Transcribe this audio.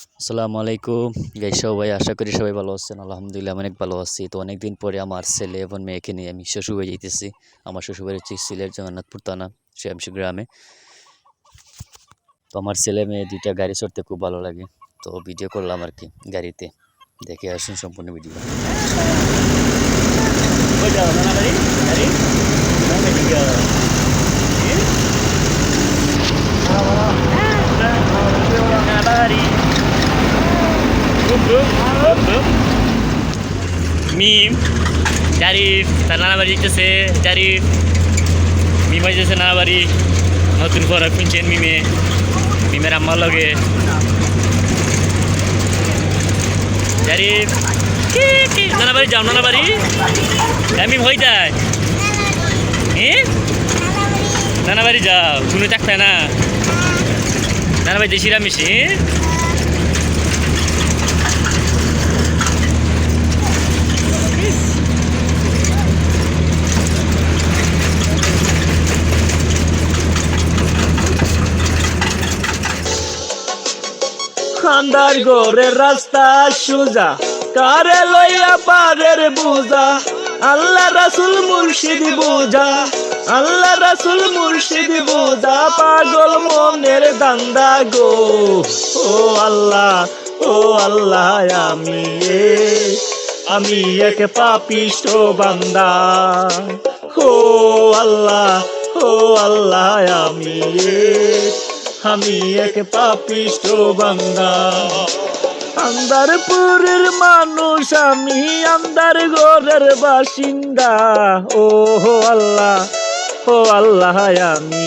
আসসালামু আলাইকুম। গাই সবাই আশা করি সবাই ভালো আছেন। আলহামদুলিল্লাহ, আমি অনেক ভালো আছি। তো অনেকদিন পরে আমার ছেলে এবং মেয়েকে নিয়ে আমি শ্বশুরবাড়ি যাইতেছি। আমার শ্বশুরবাড়ি হচ্ছে সিলেট জগন্নাথপুর থানা শ্যামসি গ্রামে। তো আমার ছেলে মেয়ে দুইটা গাড়ি চড়তে খুব ভালো লাগে। তো ভিডিও করলাম আর কি গাড়িতে। দেখে আসুন সম্পূর্ণ ভিডিও মিম জারিফ তার নানা বাড়ি যেতেছে জারিফ মিম যেতেছে নানা বাড়ি। নতুন করে কিনছেন মিমে মিমের আম্মার লগে। জারিফ নানা বাড়ি যাও, নানা বাড়ি। হ্যাঁ মিম হয়ে যায়। হ্যাঁ নানা বাড়ি যাও। শুনে থাকতে না। নানা বাড়ি দেশিরা মিশি খান্দার গোরের রাস্তা সুজা। কারে লইয়া পারের বুজা আল্লাহ রাসুল মুর্শিদ বুজা আল্লাহ রাসুল মুর্শিদ বুজা পাগল মনের দান্দা গো। ও আল্লাহ ও আল্লাহ, আমি আমি এক পাপিষ্ট বান্দা। ও আল্লাহ ও আল্লাহ, আমি আমি এক পাপিষ্ট বান্দা। আন্দারপুরের মানুষ, আমি আন্দার ঘরের বাসিন্দা। ও হো আল্লাহ, ও আল্লাহ, আমি